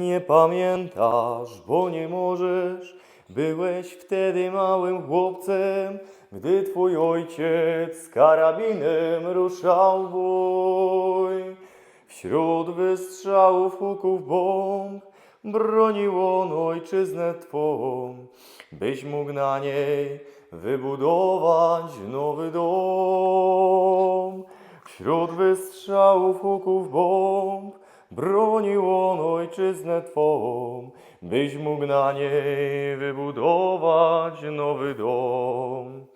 Nie pamiętasz, bo nie możesz. Byłeś wtedy małym chłopcem, gdy twój ojciec z karabinem ruszał w bój. Wśród wystrzałów, huków bomb bronił on ojczyznę twą, byś mógł na niej wybudować nowy dom. Wśród wystrzałów, huków bomb bronił on ojczyznę twą, byś mógł na niej wybudować nowy dom.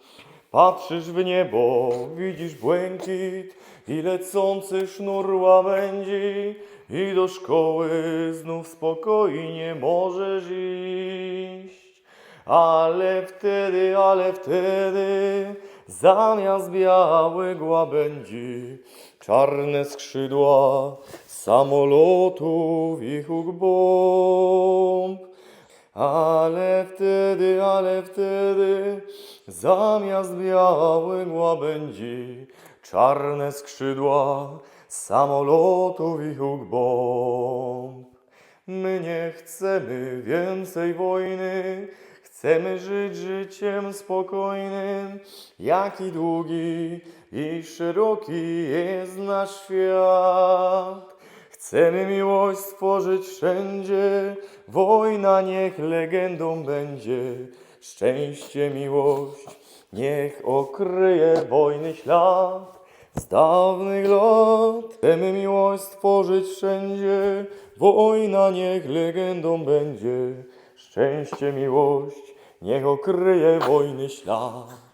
Patrzysz w niebo, widzisz błękit i lecący sznur łabędzi i do szkoły znów spokojnie możesz iść. Ale wtedy, ale wtedy zamiast białych łabędzi czarne skrzydła samolotów i huk bomb. Ale wtedy, ale wtedy zamiast białych łabędzi czarne skrzydła samolotów i huk bomb. My nie chcemy więcej wojny, chcemy żyć życiem spokojnym. Jaki długi i szeroki jest nasz świat. Chcemy miłość stworzyć wszędzie, wojna niech legendą będzie. Szczęście, miłość, niech okryje wojny ślad. Z dawnych lat chcemy miłość stworzyć wszędzie, wojna niech legendą będzie. Szczęście, miłość, niech okryje wojny ślad.